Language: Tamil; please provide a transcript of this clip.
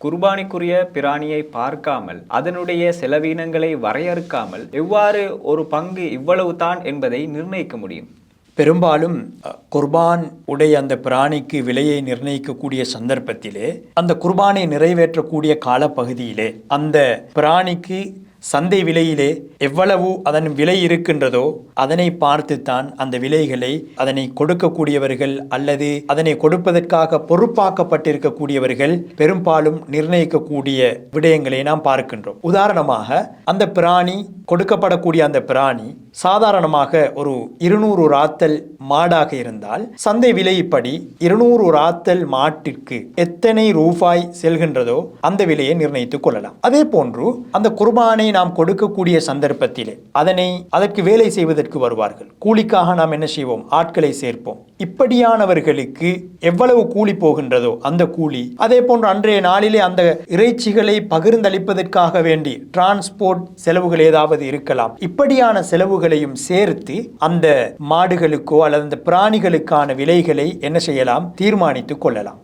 குர்பானிக்குரிய பிராணியை பார்க்காமல் அதனுடைய செலவீனங்களை வரையறுக்காமல் எவ்வாறு ஒரு பங்கு இவ்வளவு தான் என்பதை நிர்ணயிக்க முடியும்? பெரும்பாலும் குர்பான் உடைய அந்த பிராணிக்கு விலையை நிர்ணயிக்கக்கூடிய சந்தர்ப்பத்திலே அந்த குர்பானை நிறைவேற்றக்கூடிய காலப்பகுதியிலே அந்த பிராணிக்கு சந்தை விலையிலே எவ்வளவு அதன் விலை இருக்கின்றதோ அதனை பார்த்துத்தான் அந்த விலைகளை அதனை கொடுக்கக்கூடியவர்கள் அல்லது அதனை கொடுப்பதற்காக பொறுப்பாக்கப்பட்டிருக்கக்கூடியவர்கள் பெரும்பாலும் நிர்ணயிக்கக்கூடிய விடயங்களை நாம் பார்க்கின்றோம். உதாரணமாக அந்த பிராணி கொடுக்கப்படக்கூடிய அந்த பிராணி சாதாரணமாக ஒரு இருநூறு ராத்தல் மாடாக இருந்தால் சந்தை விலைப்படி இருநூறு ராத்தல் மாட்டிற்கு எத்தனை ரூபாய் செல்கின்றதோ அந்த விலையை நிர்ணயித்துக் கொள்ளலாம். அதே போன்று அந்த குர்பானை நாம் கொடுக்கக்கூடிய சந்தர்ப்பத்திலே அதனை அதற்கு வேலை செய்வதற்கு வருவார்கள். கூலிக்காக நாம் என்ன செய்வோம்? ஆட்களை சேர்ப்போம். இப்படியானவர்களுக்கு எவ்வளவு கூலி போகின்றதோ அந்த கூலி அதே போன்று அன்றைய நாளிலே அந்த இறைச்சிகளை பகிர்ந்தளிப்பதற்காக வேண்டி டிரான்ஸ்போர்ட் செலவுகள் ஏதாவது இருக்கலாம். இப்படியான செலவுகளையும் சேர்த்து அந்த மாடுகளுக்கோ அல்லது அந்த பிராணிகளுக்கான விலைகளை என்ன செய்யலாம்? தீர்மானித்துக் கொள்ளலாம்.